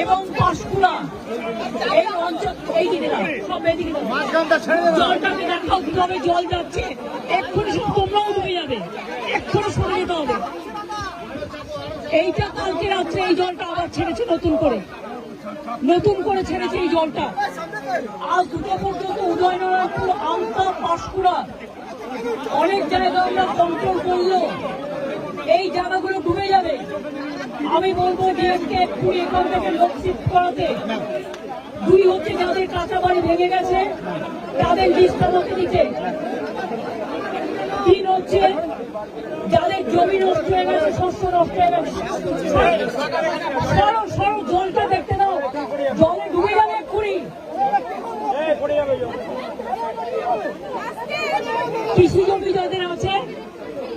এবং পাঁশকুড়া এই অঞ্চল এই দিকে সব এদিকে জলটাকে দেখাও কীভাবে জল যাচ্ছে। এক্ষুনি সব তোমরাও ডুবে যাবে। এক্ষুনি সরে যেতে হবে। এইটা কালকে রাত্রে এই জলটা আবার ছেড়েছে নতুন করে। নতুন করে ছেড়েছে এই জলটা। আজ দুটো পর্যন্ত উদয়নারায়ণপুর আমতা পাঁশকুড়া অনেক জায়গা আমরা কন্ট্রোল করল এই জায়গাগুলো ডুবে যাবে। আমি বলব ডিএমকে এক্ষুনি এখান থেকে লোক শিফট করাতে দুই হচ্ছে যাদের কাঁচা বাড়ি ভেঙে গেছে, তাদের লিস্ট আমাকে দিতে। তিন হচ্ছে যাদের জমি নষ্ট হয়ে গেছে, শস্য নষ্ট হয়ে গেছে। সরো জলটা দেখতে দাও। জলে ডুবে যাবে এক্ষুনি কৃষি জমি যাদের আছে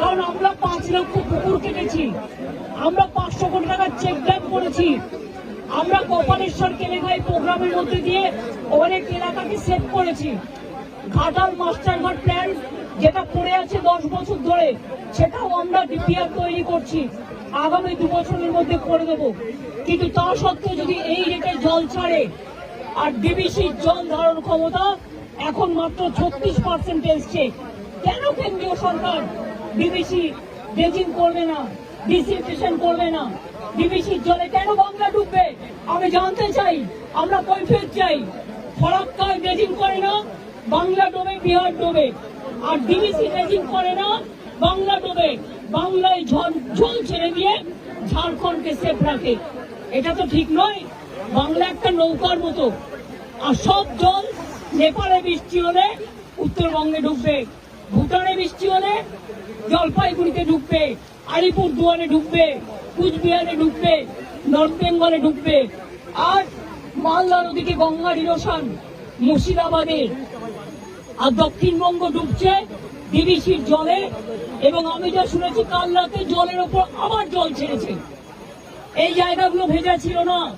কারণ আমরা পাঁচ লক্ষ কুকুর কেটেছি। আমরা পাঁচশো কোটি টাকার চেক ড্যাম করেছি। আমরা গোপালেশ্বর কেলেঘাই প্রোগ্রামের মধ্যে দিয়ে অনেক এলাকাকে সেভ করেছি। ঘাটাল মাস্টারঘাট প্ল্যান যেটা পড়ে আছে দশ বছর ধরে, সেটাও আমরা ডিপিআর তৈরি করছি। আগামী দু বছরের মধ্যে করে দেব। কিন্তু তা সত্ত্বেও যদি এই রেটে জল ছাড়ে আর ডিবিসির জল ধারণ ক্ষমতা এখন মাত্র ছত্রিশ পার্সেন্ট এসছে, কেন কেন্দ্রীয় সরকার ডিবিসি ড্রেজিং করবে না ডিসিনফেকশন করবে না। ডিবিসির জলে কেন বাংলা ডুববে? আমি জানতে চাই, আমরা কৈফিয়ত চাই। ফরাক্কায় ড্রেজিং করে না, বাংলা ডোবে, বিহার ডোবে। আর ডিবিসি ড্রেজিং করে না, বাংলা ডোবে। বাংলায় ঝড় জল ছেড়ে দিয়ে ঝাড়খণ্ডকে সেফ রাখে। এটা তো ঠিক নয়, বাংলা একটা নৌকার মতো। আর সব জল নেপালে বৃষ্টি হলে উত্তরবঙ্গে ঢুকবে ভুটানে বৃষ্টি হলে জলপাইগুড়িতে ঢুকবে, আলিপুর দুয়ারে ঢুকবে, কুচবিহারে ঢুকবে, নর্থ বেঙ্গলে ঢুকবে। আর মালদা নদীকে গঙ্গা ইরোশন মুর্শিদাবাদের আর দক্ষিণবঙ্গ ডুবছে ডিবিসির জলে। এবং আমি যা শুনেছি, কাল রাতে জলের ওপর আবার জল ছেড়েছে। এই জায়গাগুলো ভেজা ছিল না।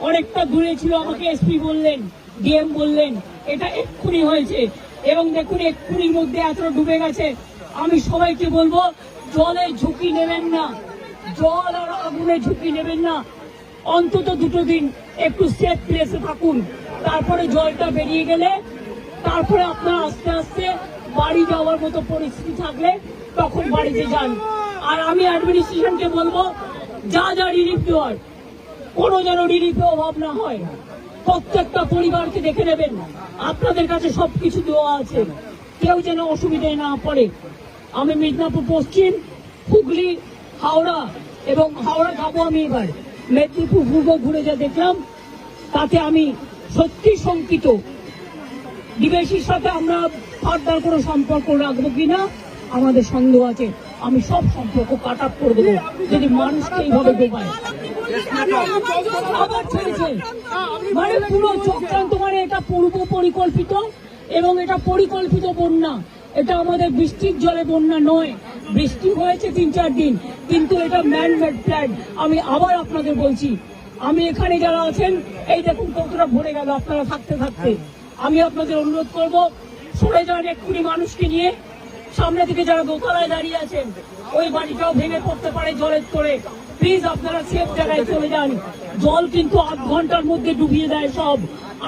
অনেকটা দূরে ছিল আমাকে এসপি বললেন, ডিএম বললেন। এটা এক্ষুনি হয়েছে। এবং দেখুন, এক্ষুনির মধ্যে এত ডুবে গেছে। আমি সবাইকে বলব, জলে ঝুঁকি নেবেন না। জল আর আগুনে ঝুঁকি নেবেন না। অন্তত দুটো দিন একটু সেফ প্লেসে থাকুন। তারপরে জলটা বেরিয়ে গেলে, তারপরে আপনার আস্তে আস্তে বাড়ি যাওয়ার মতো পরিস্থিতি থাকলে তখন বাড়িতে যান। আর আমি অ্যাডমিনিস্ট্রেশনকে বলব, যা যা রিলিফ দেওয়ার, কোনো যেন রিলিফে অভাব না হয়। প্রত্যেকটা পরিবারকে দেখে নেবেন। আপনাদের কাছে সবকিছু দেওয়া আছে। কেউ যেন অসুবিধায় না পড়ে। আমি মিদনাপুর পশ্চিম, হুগলি, হাওড়া এবং হাওড়া যাব আমি এবার। মেদিনীপুর পূর্ব ঘুরে যা দেখলাম, তাতে আমি সত্যি শঙ্কিত। ডিবেশির সাথে আমরা ফার্দার কোনো সম্পর্ক রাখব কিনা, আমাদের সন্দেহ আছে। আমি সব সম্পর্ক কাট আপ করে দেবো, যদি মানুষকে এইভাবে ডোবায় আবার ছেড়েছে। মানে পুরো চক্রান্ত মানে এটা পূর্ব পরিকল্পিত এবং এটা পরিকল্পিত বন্যা। এটা আমাদের বৃষ্টির জলে বন্যা নয়। বৃষ্টি হয়েছে তিন, চার দিন, কিন্তু এটা ম্যান মেড প্ল্যান আমি আবার আপনাদের বলছি, আমি এখানে যারা আছেন, এই দেখুন কতটা ভরে গেল আপনারা থাকতে থাকতে। আমি আপনাদের অনুরোধ করব, সরে যান এক্ষুনি মানুষকে নিয়ে। সামনে থেকে যারা দোতলায় দাঁড়িয়ে আছেন, ওই বাড়িটাও ভেঙে পড়তে পারে জলের করে প্লিজ আপনারা সেফ জায়গায় চলে যান। জল কিন্তু আধ ঘণ্টার মধ্যে ডুবিয়ে দেয় সব।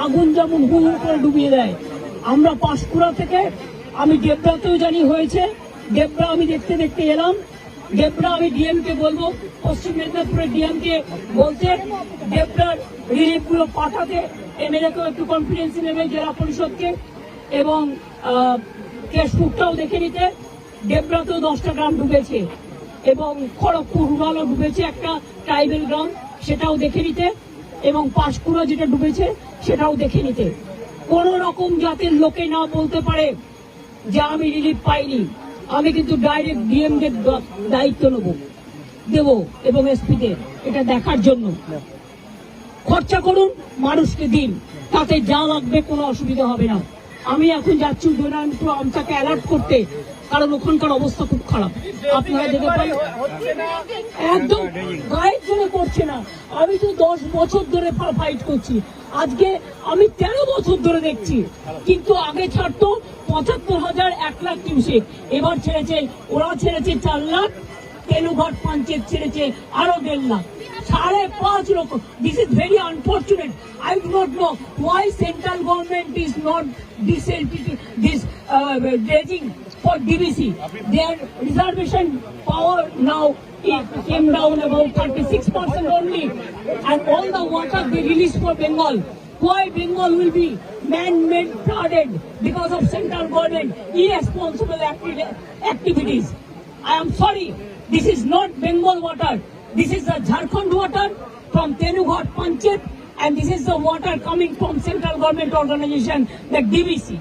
আগুন যেমন হু হু করে ডুবিয়ে দেয়। আমরা পাঁশকুড়া থেকে আমি দেবরাতেও জানি হয়েছে। দেবরা আমি দেখতে দেখতে এলাম। দেবরা আমি ডিএম কে বলব, পশ্চিম মেদিনীপুরের ডিএম কে বলতে দেবরার রিলিফগুলো পাঠাতে, এমএলএ কেও একটু কনফিডেন্স নেবে জেলা পরিষদকে এবং কেশপুরটাও দেখে নিতে। দেবরাতেও দশটা গ্রাম ডুবেছে এবং খড়গপুর রুরালও ডুবেছে একটা ট্রাইবেল গ্রাম সেটাও দেখে নিতে এবং পাঁশকুড়া যেটা ডুবেছে, সেটাও দেখে নিতে। কোন রকম জাতের লোকে না বলতে পারে যে আমি রিলিফ পাইনি, আমি কিন্তু ডাইরেক্ট ডিএম দের দায়িত্ব নেব, দেব এবং এসপিদের এটা দেখার জন্য। খরচা করুন, মানুষকে দিন, তাতে যা লাগবে কোনো অসুবিধা হবে না। আমি এখন যাচ্ছি উদয়নারায়ণপুর আমটাকে অ্যালার্ট করতে, কারণ ওখানকার অবস্থা খুব খারাপ। আপনারা যেতে পারেন? একদম আমি তো দশ বছর ধরে ফাইট করছি। আজকে আমি তেরো বছর ধরে দেখছি। কিন্তু আগে ছাড়তো পঁচাত্তর হাজার এক লাখ কিউসেক এবার ছেড়েছে, ওরা ছেড়েছে চার লাখ, তেলুঘাট পঞ্চায়েত ছেড়েছে আরও দেড় লাখ। সাড়ে পাঁচ লক্ষ। This is very unfortunate I do not know why central government is not this dredging for DBC. Their reservation power now it came down about 36% only. And all the water they released for Bengal. Why Bengal will be man-made flooded because of central government irresponsible acti- activities. I am sorry, this is not Bengal water. This is the Jharkhand water from Tenughat Panchayat and this is the water coming from central government organization, the DBC.